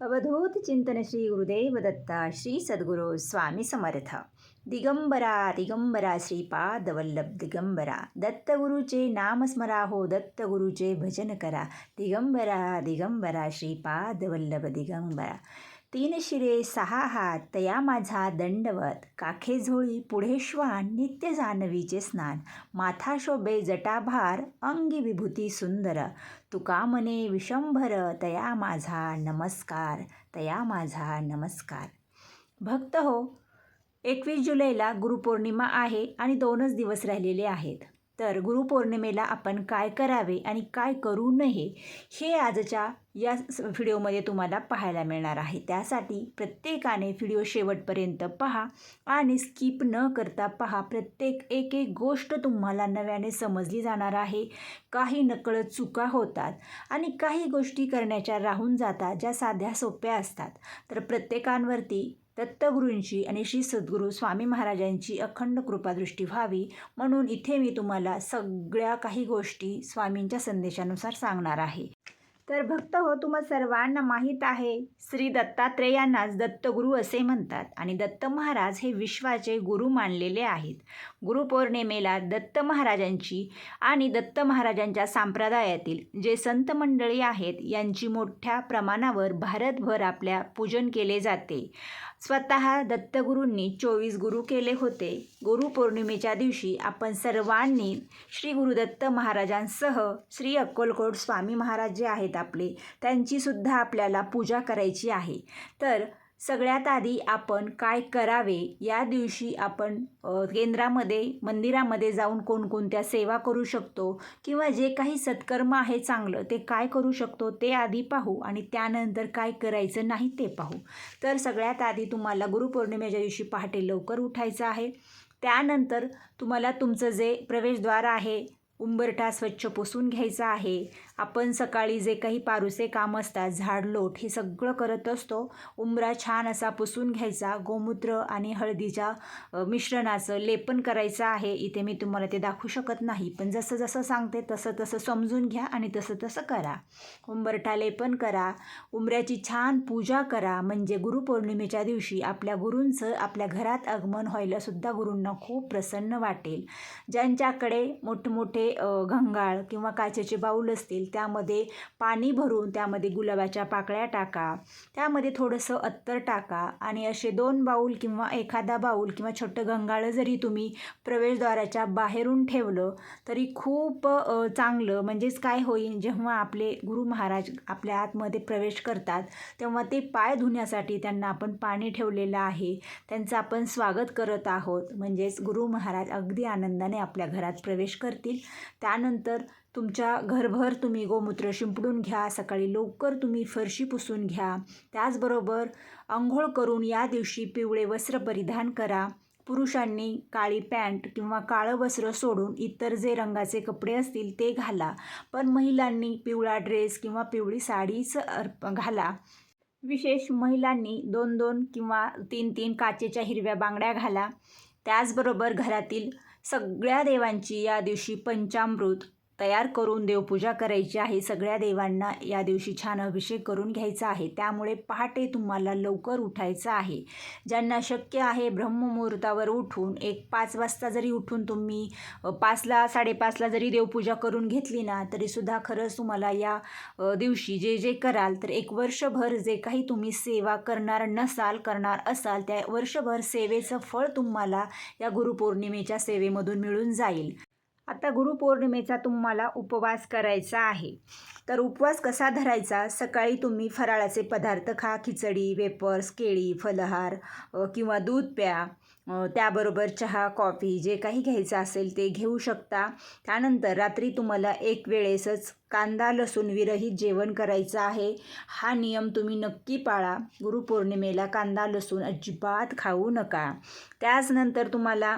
अवधूत चिंतन श्री गुरुदेव दत्ता श्री सद्गुरू स्वामी समर्थ। दिगंबरा दिगंबरा श्रीपादवल्लभ दिगंबरा दत्तगुरूचे नामस्मरा हो दत्तगुरूचे भजन करा। दिगंबरा दिगंबरा श्रीपादवल्लभ दिगंबरा। तीन शिरे सहा हात तया माझा दंडवत. काखे झोळी पुढे श्वान नित्य जानवीचे स्नान. माथा शोभे जटाभार अंगी विभूती सुंदर. तुका मने विशंभर तया माझा नमस्कार तया माझा नमस्कार. भक्त हो एकवीस जुलैला गुरुपौर्णिमा आहे आणि दोनच दिवस राहिलेले आहेत. तर गुरुपौर्णिमेला आपण काय करावे आणि काय करू नये हे आजच्या या स- व्हिडिओमध्ये तुम्हाला पाहायला मिळणार आहे. त्यासाठी प्रत्येकाने व्हिडिओ शेवटपर्यंत पहा आणि स्किप न करता पहा. प्रत्येक एक एक गोष्ट तुम्हाला नव्याने समजली जाणार आहे. काही नकळत चुका होतात आणि काही गोष्टी करण्याच्या राहून जातात ज्या साध्या सोप्या असतात. तर प्रत्येकांवरती दत्तगुरूंची आणि श्री सद्गुरू स्वामी महाराजांची अखंड कृपादृष्टी व्हावी म्हणून इथे मी तुम्हाला सगळ्या काही गोष्टी स्वामींच्या संदेशानुसार सांगणार आहे. तर भक्त हो तुम्हा सर्वांना माहीत आहे श्री दत्तात्रेयांनाच दत्तगुरू असे म्हणतात आणि दत्त महाराज हे विश्वाचे गुरु मानलेले आहेत. गुरुपौर्णिमेला दत्त महाराजांची आणि दत्त महाराजांच्या संप्रदायातील जे संत मंडळी आहेत यांची मोठ्या प्रमाणावर भारतभर आपल्या पूजन केले जाते. स्वतः दत्तगुरूंनी चोवीस गुरु केले होते. गुरुपौर्णिमेच्या दिवशी आपण सर्वांनी श्री गुरुदत्त महाराजांसह श्री अक्कलकोट स्वामी महाराज जे आहेत आपले त्यांचीसुद्धा आपल्याला पूजा करायची आहे. तर सगळ्यात आधी आपण काय करावे? या दिवशी आपण केंद्रामध्ये मंदिरामध्ये जाऊन कोणकोणत्या सेवा करू शकतो? किंवा जे काही सत्कर्म आहे चांगलं ते काय करू शकतो? ते आधी पाहू आणि त्यानंतर काय करायचं नाही ते पाहू. तर सगळ्यात आधी तुम्हाला गुरुपौर्णिमेच्या दिवशी पहाटे लवकर उठायचं आहे. त्यानंतर तुम्हाला तुमचं जे प्रवेशद्वार आहे उंबरठा स्वच्छ पुसून घ्यायचा आहे. आपण सकाळी जे काही पारुसे काम असतात झाडलोट हे सगळं करत असतो. उंबरा छान असा पुसून घ्यायचा. गोमूत्र आणि हळदीच्या मिश्रणाचं लेपन करायचं आहे. इथे मी तुम्हाला ते दाखवू शकत नाही. पण जसं जसं सांगते तसं तसं समजून घ्या आणि तसं तसं करा. उंबरठा लेपन करा. उंबऱ्याची छान पूजा करा. म्हणजे गुरुपौर्णिमेच्या दिवशी आपल्या गुरूंचं आपल्या घरात आगमन व्हायलासुद्धा गुरूंना खूप प्रसन्न वाटेल. ज्यांच्याकडे मोठमोठे अ, घंगाळ किंवा काचेचे बाऊल असतील त्यामध्ये पाणी भरून त्यामध्ये गुलाबाच्या पाकळ्या टाका. त्यामध्ये थोडंसं अत्तर टाका आणि असे दोन बाऊल किंवा एखादा बाऊल किंवा छोटं घंगाळं जरी तुम्ही प्रवेशद्वाराच्या बाहेरून ठेवलं तरी खूप चांगलं. म्हणजेच काय होईल जेव्हा आपले गुरु महाराज आपल्या आतमध्ये प्रवेश करतात तेव्हा ते पाय धुण्यासाठी त्यांना आपण पाणी ठेवलेलं आहे. त्यांचं आपण स्वागत करत आहोत. म्हणजेच गुरु महाराज अगदी आनंदाने आपल्या घरात प्रवेश करतील. त्यानंतर तुमच्या घरभर तुम्ही गोमूत्र शिंपडून घ्या सकाळी लवकर तुम्ही फरशी पुसून घ्या. त्याचबरोबर आंघोळ करून या दिवशी पिवळे वस्त्र परिधान करा. पुरुषांनी काळी पॅन्ट किंवा काळं वस्त्र सोडून इतर जे रंगाचे कपडे असतील ते घाला. पण महिलांनी पिवळा ड्रेस किंवा पिवळी साडीच अर्प घाला. विशेष महिलांनी दोन दोन किंवा तीन तीन काचेच्या हिरव्या बांगड्या घाला. त्याचबरोबर घरातील सगळ्या देवांची या दिवशी पंचामृत तयार करून देवपूजा करायची आहे. सगळ्या देवांना या दिवशी छान अभिषेक करून घ्यायचा आहे. त्यामुळे पहाटे तुम्हाला लवकर उठायचं आहे. ज्यांना शक्य आहे ब्रह्ममुहूर्तावर उठून एक पाच वाजता जरी उठून तुम्ही पाचला साडेपाचला जरी देवपूजा करून घेतली ना तरीसुद्धा खरंच तुम्हाला या दिवशी जे जे कराल तर एक वर्षभर जे काही तुम्ही सेवा करणार नसाल करणार असाल त्या वर्षभर सेवेचं फळ तुम्हाला या गुरुपौर्णिमेच्या सेवेमधून मिळून जाईल. आता गुरुपौर्णिमेचा तुम्हाला उपवास करायचा आहे. तर उपवास कसा धरायचा? सकाळी तुम्ही फराळाचे पदार्थ खा खिचडी वेपर्स केळी फलहार किंवा दूध प्या. त्याबरोबर चहा कॉफी जे काही घ्यायचं असेल ते घेऊ शकता. त्यानंतर रात्री तुम्हाला एक वेळेसच कांदा लसूण विरहित जेवण करायचं आहे. हा नियम तुम्ही नक्की पाळा. गुरुपौर्णिमेला कांदा लसूण अजिबात खाऊ नका. त्याचनंतर तुम्हाला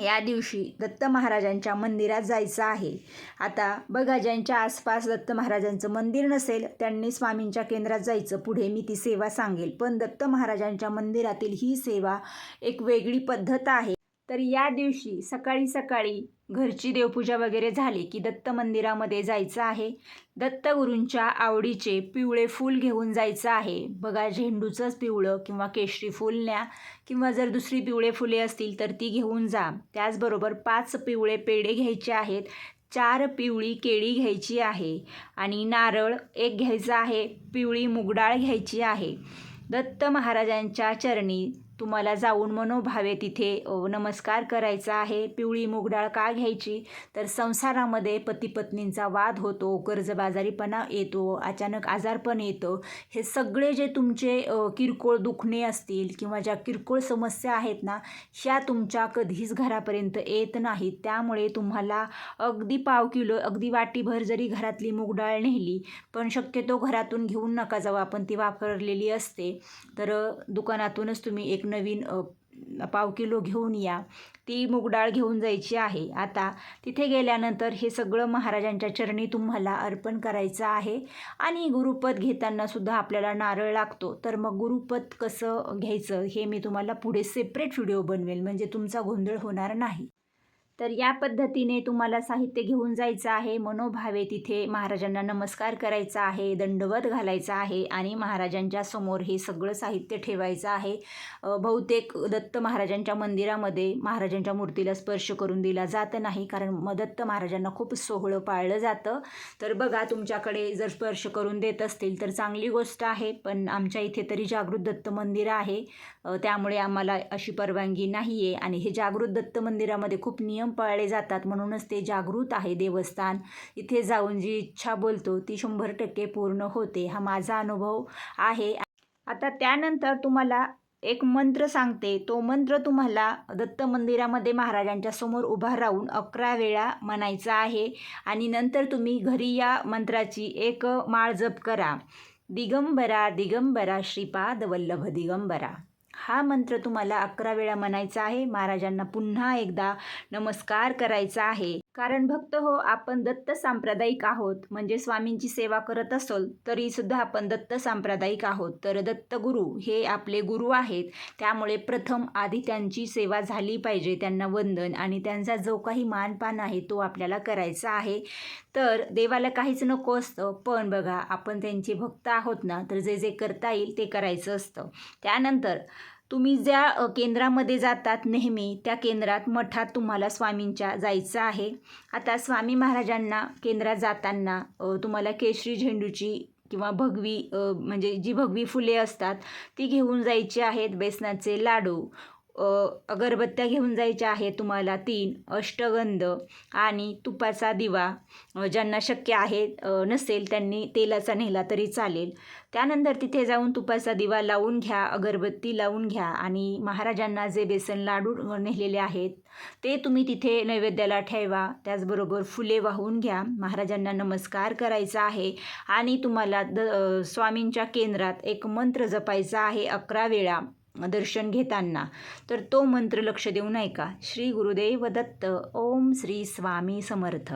या दिवशी दत्त महाराजांच्या मंदिरात जायचं आहे. आता बघा ज्यांच्या आसपास दत्त महाराजांचं मंदिर नसेल त्यांनी स्वामींच्या केंद्रात जायचं. पुढे मी ती सेवा सांगेल. पण दत्त महाराजांच्या मंदिरातील ही सेवा एक वेगळी पद्धत आहे. तर या दिवशी सकाळी सकाळी घरची देवपूजा वगैरे झाली की दत्त मंदिरामध्ये जायचं आहे. दत्तगुरूंच्या आवडीचे पिवळे फूल घेऊन जायचं आहे. बघा झेंडूचंच पिवळं किंवा केशरी फूल न्या. किंवा जर दुसरी पिवळे फुले असतील तर ती घेऊन जा. त्याचबरोबर पाच पिवळे पेढे घ्यायचे आहेत. चार पिवळी केळी घ्यायची आहे आणि नारळ एक घ्यायचा आहे. पिवळी मुगडाळ घ्यायची आहे. दत्त महाराजांच्या चरणी तुम्हाला जाऊन मनोभावे तिथे नमस्कार करायचा आहे. पिवळी मुगडाळ का घ्यायची? तर संसारामध्ये पती पत्नींचा वाद होतो कर्जबाजारीपणा येतो अचानक आजारपण येतं. हे सगळे जे तुमचे किरकोळ दुखणे असतील किंवा ज्या किरकोळ समस्या आहेत ना ह्या तुमच्या कधीच घरापर्यंत येत नाहीत. त्यामुळे तुम्हाला अगदी पाव किलो अगदी वाटीभर जरी घरातली मुगडाळ नेली पण शक्यतो घरातून घेऊन नका जाऊ. आपण ती वापरलेली असते. तर दुकानातूनच तुम्ही एक नवीन पाव किलो घेऊन या. ती मुगडाळ घेऊन जायची आहे. आता तिथे गेल्यानंतर हे सगळं महाराजांच्या चरणी तुम्हाला अर्पण करायचं आहे. आणि गुरुपद घेताना सुद्धा आपल्याला नारळ लागतो. तर मग गुरुपद कसं घ्यायचं हे मी तुम्हाला पुढे सेपरेट व्हिडिओ बनवेल. म्हणजे तुमचा गोंधळ होणार नाही. तर या पद्धतीने तुम्हाला साहित्य घेऊन जायचं आहे. मनोभावे तिथे महाराजांना नमस्कार करायचा आहे दंडवत घालायचा आहे आणि महाराजांच्या समोर हे सगळं साहित्य ठेवायचं आहे. बहुतेक दत्त महाराजांच्या मंदिरामध्ये महाराजांच्या मूर्तीला स्पर्श करून दिला जात नाही कारण म दत्त महाराजांना खूप सोहळं पाळलं जातं. तर बघा तुमच्याकडे जर स्पर्श करून देत असतील तर चांगली गोष्ट आहे पण आमच्या इथे तरी जागृत दत्त मंदिर आहे. त्यामुळे आम्हाला अशी परवानगी नाही आहे आणि हे जागृत दत्त मंदिरामध्ये खूप नियम पाळले जातात. म्हणूनच ते जागृत आहे देवस्थान. इथे जाऊन जी इच्छा बोलतो ती शंभर टक्के पूर्ण होते. हा माझा अनुभव आहे. आता त्यानंतर तुम्हाला एक मंत्र सांगते. तो मंत्र तुम्हाला दत्त मंदिरामध्ये महाराजांच्या समोर उभा राहून अकरा वेळा म्हणायचा आहे. आणि नंतर तुम्ही घरी या मंत्राची एक माळ जप करा. दिगंबरा दिगंबरा श्रीपाद वल्लभ दिगंबरा. हा मंत्र तुम्हाला अकरा वेळा म्हणायचा आहे. महाराजांना पुन्हा एकदा नमस्कार करायचा आहे. कारण भक्त हो आपण दत्त सांप्रदायिक आहोत. म्हणजे स्वामींची सेवा करत असोल तरी सुद्धा आपण दत्त सांप्रदायिक आहोत. तर दत्तगुरू हे आपले गुरु आहेत. त्यामुळे प्रथम आधी त्यांची सेवा झाली पाहिजे त्यांना वंदन. आणि त्यांचा जो काही मानपान आहे तो आपल्याला करायचा आहे. तर देवाला काहीच नको असतं. पण बघा आपण त्यांचे भक्त आहोत ना तर जे जे करता येईल ते करायचं असतं. त्यानंतर तुम्ही ज्या केंद्रामध्ये जातात नेहमी त्या केंद्रात मठात तुम्हाला स्वामींच्या जायचं आहे. आता स्वामी महाराजांना केंद्रात जाताना तुम्हाला केशरी झेंडूची किंवा भगवी म्हणजे जी भगवी फुले असतात ती घेऊन जायची आहेत बेसनाचे लाडू. अगरबत्त्या घेऊन जायच्या आहेत तुम्हाला तीन अष्टगंध आणि तुपाचा दिवा. ज्यांना शक्य आहे नसेल त्यांनी तेलाचा नेला तरी चालेल. त्यानंतर तिथे जाऊन तुपाचा दिवा लावून घ्या अगरबत्ती लावून घ्या आणि महाराजांना जे बेसन लाडू नेलेले आहेत ते तुम्ही तिथे नैवेद्याला ठेवा. त्याचबरोबर फुले वाहून घ्या. महाराजांना नमस्कार करायचा आहे आणि तुम्हाला द स्वामींच्या केंद्रात एक मंत्र जपायचा आहे अकरा वेळा. दर्शन घेताना. तर तो मंत्र लक्ष देऊ नाही का श्री गुरुदेव दत्त ओम श्री स्वामी समर्थ.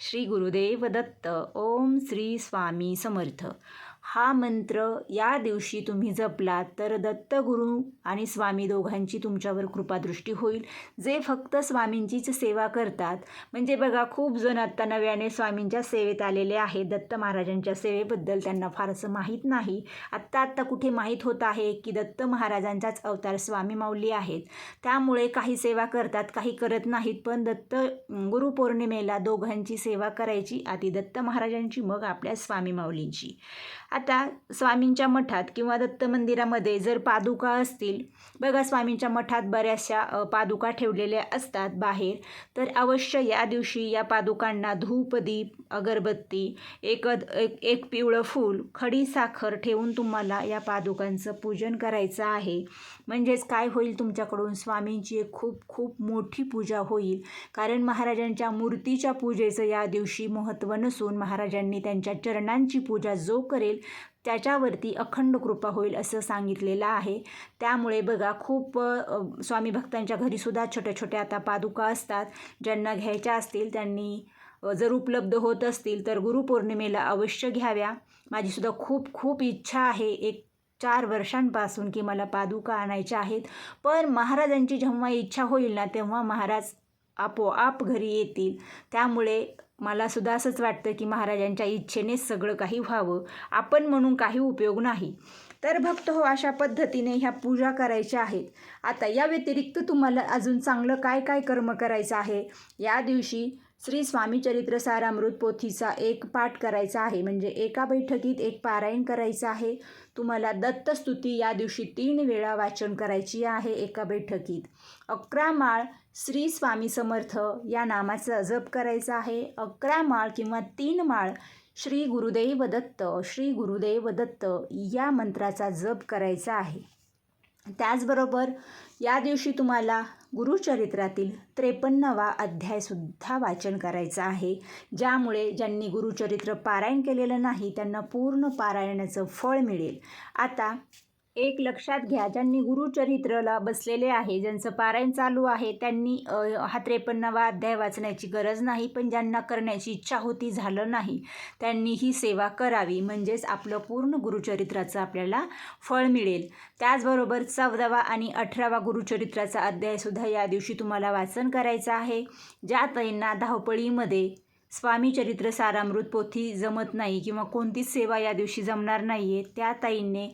श्री गुरुदेव दत्त ओम श्री स्वामी समर्थ. हा मंत्र या दिवशी तुम्ही जपलात तर दत्तगुरू आणि स्वामी दोघांची तुमच्यावर कृपादृष्टी होईल. जे फक्त स्वामींचीच सेवा करतात म्हणजे बघा खूप जण आत्ता नव्याने स्वामींच्या सेवेत आलेले आहेत. दत्त महाराजांच्या सेवेबद्दल त्यांना फारसं माहीत नाही. आत्ता आत्ता कुठे माहीत होत आहे की दत्त महाराजांचाच अवतार स्वामी माऊली आहेत. त्यामुळे काही सेवा करतात काही करत नाहीत पण दत्त गुरुपौर्णिमेला दोघांची सेवा करायची आधी दत्त महाराजांची मग आपल्या स्वामी माऊलींची. आता स्वामींच्या मठात किंवा दत्त मंदिरामध्ये जर पादुका असतील बघा स्वामींच्या मठात बऱ्याचशा पादुका ठेवलेल्या असतात बाहेर. तर अवश्य या दिवशी या पादुकांना धूप दीप अगरबत्ती एक एक एक पिवळं फूल खडी साखर ठेवून तुम्हाला या पादुकांचं पूजन करायचं आहे. म्हणजेच काय होईल तुमच्याकडून? स्वामींची एक खूप खूप मोठी पूजा होईल. कारण महाराजांच्या मूर्तीच्या पूजेचं या दिवशी महत्त्व नसून महाराजांनी त्यांच्या चरणांची पूजा जो करेल त्याच्यावरती अखंड कृपा होईल असं सांगितलेलं आहे. त्यामुळे बघा खूप स्वामी भक्तांच्या घरीसुद्धा छोट्या छोट्या आता पादुका असतात. ज्यांना घ्यायच्या असतील त्यांनी जर उपलब्ध होत असतील तर गुरुपौर्णिमेला अवश्य घ्याव्या. माझीसुद्धा खूप खूप इच्छा आहे. एक चार वर्षांपासून की मला पादुका आणायच्या आहेत. पण महाराजांची जेव्हा इच्छा होईल ना तेव्हा महाराज आपोआप घरी येतील. त्यामुळे मला सुद्धा असंच वाटतं की महाराजांच्या इच्छेने सगळं काही व्हावं. आपण म्हणून काही उपयोग नाही. तर भक्त हो अशा पद्धतीने ह्या पूजा करायच्या आहेत. आता या व्यतिरिक्त तुम्हाला अजून चांगलं काय काय कर्म करायचं आहे? या दिवशी श्री स्वामी चरित्र सारामृत पोथीचा एक पाठ करायचा आहे. म्हणजे एका बैठकीत एक पारायण करायचं आहे. तुम्हाला दत्तस्तुती या दिवशी तीन वेळा वाचन करायची आहे एका बैठकीत. अकरा माळ श्री स्वामी समर्थ या नामाचा जप करायचा आहे. अकरा माळ किंवा तीन माळ श्री गुरुदेव दत्त श्री गुरुदेव दत्त या मंत्राचा जप करायचा आहे. त्याचबरोबर या दिवशी तुम्हाला गुरुचरित्रातील त्रेपन्नवा अध्यायसुद्धा वाचन करायचा आहे. ज्यामुळे ज्यांनी गुरुचरित्र पारायण केलेलं नाही त्यांना पूर्ण पारायणाचं फळ मिळेल. आता एक लक्षात घ्या ज्यांनी गुरुचरित्रला बसलेले आहे ज्यांचं पारायण चालू आहे त्यांनी हा त्रेपन्नावा अध्याय वाचण्याची गरज नाही पण ज्यांना करण्याची इच्छा होती झालं नाही. त्यांनी ही सेवा करावी म्हणजेच आपलं पूर्ण गुरुचरित्राचं आपल्याला फळ मिळेल. त्याचबरोबर चौदावा आणि अठरावा गुरुचरित्राचा अध्यायसुद्धा या दिवशी तुम्हाला वाचन करायचं आहे. ज्या ताईंना धावपळीमध्ये स्वामी चरित्र सारामृत पोथी जमत नाही किंवा कोणतीच सेवा या दिवशी जमणार नाही आहे त्या ताईंने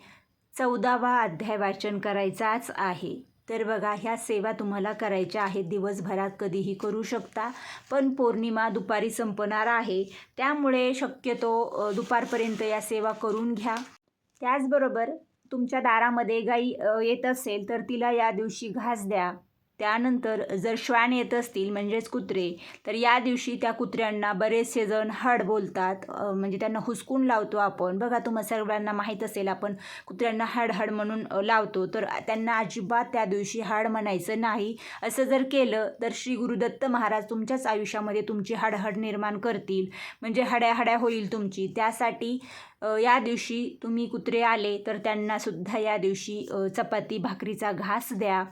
चौदावा अध्याय वाचन करायचाच आहे. तर बघा ह्या सेवा तुम्हाला करायच्या आहेत. दिवसभरात कधीही करू शकता पण पौर्णिमा दुपारी संपणार आहे. त्यामुळे शक्यतो दुपारपर्यंत या सेवा करून घ्या. त्याचबरोबर तुमच्या दारामध्ये गाई येत असेल तर तिला या दिवशी घास द्या. त्यानंतर जर श्वान येत असतील म्हणजेच कुत्रे तर या दिवशी त्या कुत्र्यांना बरेचसे जण हाड बोलतात. म्हणजे त्यांना हुसकून लावतो आपण. बघा तुम्हा सर्वांना माहीत असेल आपण कुत्र्यांना हड हड म्हणून लावतो. तर त्यांना अजिबात त्या दिवशी हाड म्हणायचं नाही. असं जर केलं तर श्री गुरुदत्त महाराज तुमच्याच आयुष्यामध्ये तुमची हाडहड निर्माण करतील. म्हणजे हड्या हड्या होईल तुमची. त्यासाठी या दिवशी तुम्ही कुत्रे आले तर त्यांनासुद्धा या दिवशी चपाती भाकरीचा घास द्या.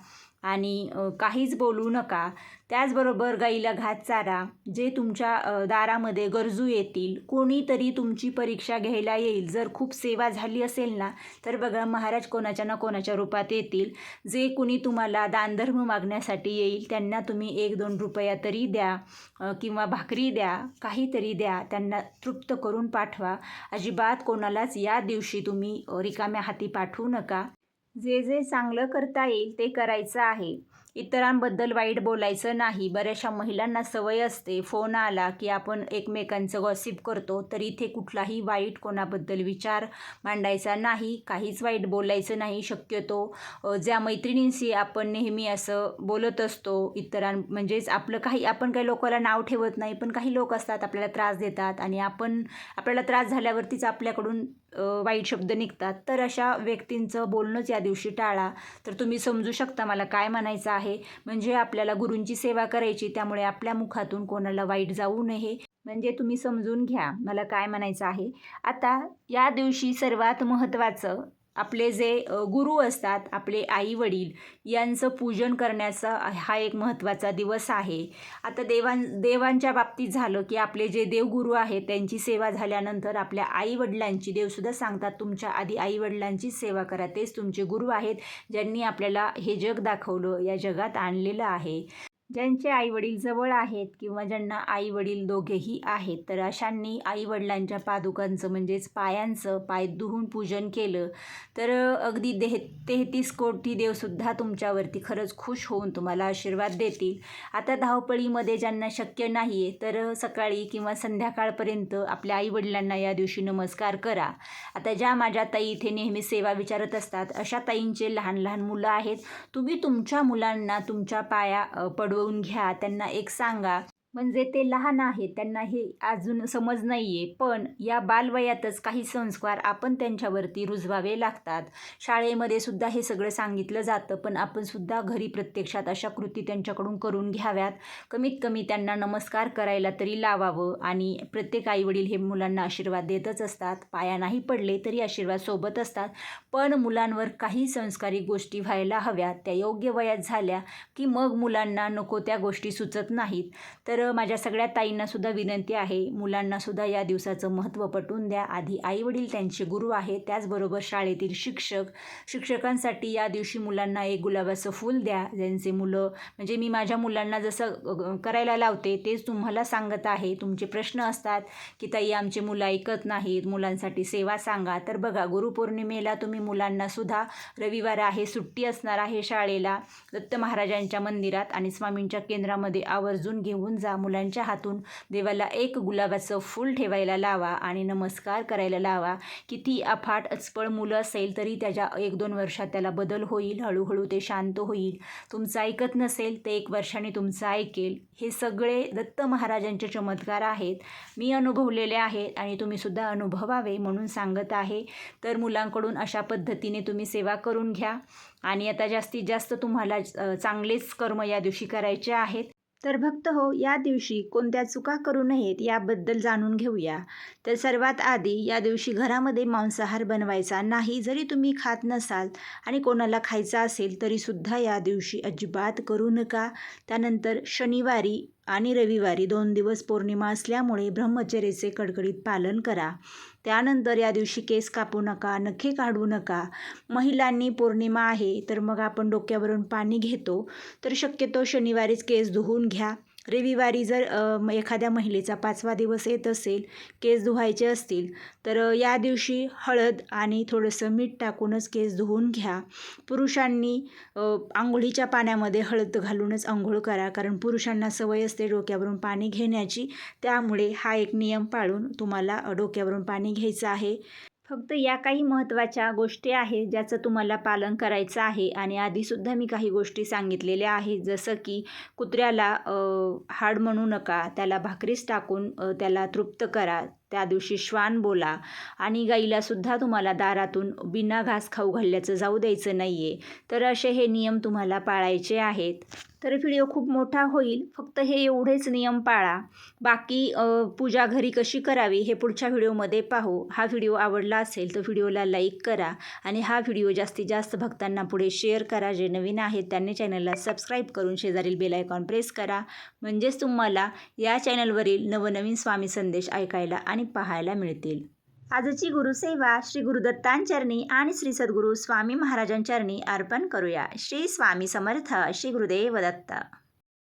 आणि काहीच बोलू नका. त्याचबरोबर गाईला घात चारा जे तुमच्या दारामध्ये गरजू येतील कोणीतरी तुमची परीक्षा घ्यायला येईल. जर खूप सेवा झाली असेल ना तर बघा महाराज कोणाच्या ना कोणाच्या रूपात येतील. जे कुणी तुम्हाला दानधर्म मागण्यासाठी येईल त्यांना तुम्ही एक दोन रुपया तरी द्या किंवा भाकरी द्या काहीतरी द्या त्यांना तृप्त करून पाठवा. अजिबात कोणालाच या दिवशी तुम्ही रिकाम्या हाती पाठवू नका. जे जे चांगलं करता येईल ते करायचं आहे. इतरांबद्दल वाईट बोलायचं नाही. बऱ्याचशा महिलांना सवय असते. फोन आला की आपण एकमेकांचं गॉसिप करतो तर इथे कुठलाही वाईट कोणाबद्दल विचार मांडायचा नाही. काहीच वाईट बोलायचं नाही शक्यतो. ज्या मैत्रिणींशी आपण नेहमी असं बोलत असतो इतरां म्हणजेच आपलं काही आपण काही लोकांना नाव ठेवत नाही पण काही लोक असतात आपल्याला त्रास देतात आणि आपण आपल्याला त्रास झाल्यावरतीच आपल्याकडून वाईट शब्द निघतात. तर अशा व्यक्तींचं बोलणंच या दिवशी टाळा. तर तुम्ही समजू शकता मला काय म्हणायचं आहे. म्हणजे आपल्याला गुरूंची सेवा करायची त्यामुळे आपल्या मुखातून कोणाला वाईट जाऊ नये. म्हणजे तुम्ही समजून घ्या मला काय म्हणायचं आहे. आता या दिवशी सर्वात महत्त्वाचं आपले जे गुरु असतात आपले आई वडील यांचं पूजन करण्याचा हा एक महत्त्वाचा दिवस आहे. आता देवां देवांच्या बाबतीत झालं की आपले जे देवगुरू आहेत त्यांची सेवा झाल्यानंतर आपल्या आईवडिलांची देवसुद्धा सांगतात तुमच्या आधी आईवडिलांची सेवा करा तेच तुमचे गुरु आहेत ज्यांनी आपल्याला हे जग दाखवलं या जगात आणलेलं आहे. ज्यांचे आईवडील जवळ आहेत किंवा ज्यांना आईवडील दोघेही आहेत तर अशांनी आईवडिलांच्या पादुकांचं म्हणजेच पायांचं पाय दुहून पूजन केलं तर अगदी देह तेहतीस कोटी देवसुद्धा तुमच्यावरती खरंच खुश होऊन तुम्हाला आशीर्वाद देतील. आता धावपळीमध्ये ज्यांना शक्य नाही आहे तर सकाळी किंवा संध्याकाळपर्यंत आपल्या आईवडिलांना या दिवशी नमस्कार करा. आता ज्या माझ्या ताई इथे नेहमी सेवा विचारत असतात अशा ताईंचे लहान लहान मुलं आहेत. तुम्ही तुमच्या मुलांना तुमच्या पाया पडू घडवून घ्या त्यांना एक सांगा. म्हणजे ते लहान आहेत त्यांना हे अजून समज नाही आहे पण या बालवयातच काही संस्कार आपण त्यांच्यावरती रुजवावे लागतात. शाळेमध्ये सुद्धा हे सगळं सांगितलं जातं पण आपण सुद्धा घरी प्रत्यक्षात अशा कृती त्यांच्याकडून करून घ्याव्यात. कमीत कमी त्यांना नमस्कार करायला तरी लावावं आणि प्रत्येक आईवडील हे मुलांना आशीर्वाद देतच असतात. पाया नाही पडले तरी आशीर्वाद सोबत असतात. पण मुलांवर काही संस्कारी गोष्टी व्हायला हव्यात त्या योग्य वयात झाल्या की मग मुलांना नको त्या गोष्टी सुचत नाहीत. तर तर माझ्या सगळ्या ताईंनासुद्धा विनंती आहे मुलांनासुद्धा या दिवसाचं महत्त्व पटवून द्या. आधी आईवडील त्यांचे गुरु आहेत त्याचबरोबर शाळेतील शिक्षक. शिक्षकांसाठी या दिवशी मुलांना एक गुलाबाचं फूल द्या. ज्यांचे मुलं म्हणजे मी माझ्या मुलांना जसं करायला लावते तेच तुम्हाला सांगत आहे. तुमचे प्रश्न असतात की ताई आमचे मुलं ऐकत नाहीत मुलांसाठी सेवा सांगा. तर बघा गुरुपौर्णिमेला तुम्ही मुलांनासुद्धा रविवार आहे सुट्टी असणार आहे शाळेला. दत्त महाराजांच्या मंदिरात आणि स्वामींच्या केंद्रामध्ये आवर्जून घेऊन जा. मुलांच्या हातून देवाला एक गुलाबाचं फूल ठेवायला लावा आणि नमस्कार करायला लावा. किती अफाट अचपळ मुलं असेल तरी त्याच्या एक दोन वर्षात त्याला बदल होईल हळूहळू ते शांत होईल. तुमचं ऐकत नसेल ते एक वर्षाने तुमचं ऐकेल. हे सगळे दत्त महाराजांचे चमत्कार आहेत. मी अनुभवलेले आहेत आणि तुम्ही सुद्धा अनुभवावे म्हणून सांगत आहे. तर मुलांकडून अशा पद्धतीने तुम्ही सेवा करून घ्या. आणि आता जास्तीत जास्त तुम्हाला चांगलेच कर्म या दिवशी करायचे आहेत. तर भक्त हो या दिवशी कोणत्या चुका करू नयेत याबद्दल जाणून घेऊया. तर सर्वात आधी या दिवशी घरामध्ये मांसाहार बनवायचा नाही जरी तुम्ही खात नसाल आणि कोणाला खायचा असेल तरीसुद्धा या दिवशी अजिबात करू नका. त्यानंतर शनिवारी आणि रविवारी दोन दिवस पौर्णिमा असल्यामुळे ब्रह्मचर्याचे कडकडीत पालन करा. त्यानंतर या दिवशी केस कापू नका नखे काढू नका. महिलांनी पौर्णिमा आहे तर मग आपण डोक्यावरून पाणी घेतो. तर शक्यतो शनिवारीच केस धुवून घ्या. रविवारी जर एखाद्या महिलेचा पाचवा दिवस येत असेल केस धुवायचे असतील तर या दिवशी हळद आणि थोडंसं मीठ टाकूनच केस धुवून घ्या. पुरुषांनी आंघोळीच्या पाण्यामध्ये हळद घालूनच आंघोळ करा कारण पुरुषांना सवय असते डोक्यावरून पाणी घेण्याची. त्यामुळे हा एक नियम पाळून तुम्हाला डोक्यावरून पाणी घ्यायचं आहे. फक्त या काही महत्त्वाच्या गोष्टी आहेत ज्याचं तुम्हाला पालन करायचं आहे. आणि आधीसुद्धा मी काही गोष्टी सांगितलेल्या आहेत जसं की कुत्र्याला हाड म्हणू नका त्याला भाकरीच टाकून त्याला तृप्त करा त्या दिवशी श्वान बोला. आणि गाईलासुद्धा तुम्हाला दारातून बिना घास खाऊ घालल्याचं जाऊ द्यायचं नाही आहे तर असे हे नियम तुम्हाला पाळायचे आहेत. तर व्हिडिओ खूप मोठा होईल. फक्त हे एवढेच नियम पाळा. बाकी पूजा घरी कशी करावी हे पुढच्या व्हिडिओमध्ये पाहू. हा व्हिडिओ आवडला असेल तर व्हिडिओला लाईक करा आणि हा व्हिडिओ जास्तीत जास्त भक्तांना पुढे शेअर करा. जे नवीन आहेत त्यांनी चॅनलला सबस्क्राईब करून शेजारील बेल आयकॉन प्रेस करा. म्हणजेच तुम्हाला या चॅनलवरील नवनवीन स्वामी संदेश ऐकायला आणि पाहायला मिळतील. आजची गुरुसेवा श्री गुरुदत्तांचरणी आणि श्री सद्गुरू स्वामी महाराजांचरणी अर्पण करूया. श्री स्वामी समर्थ श्री गुरुदेव दत्त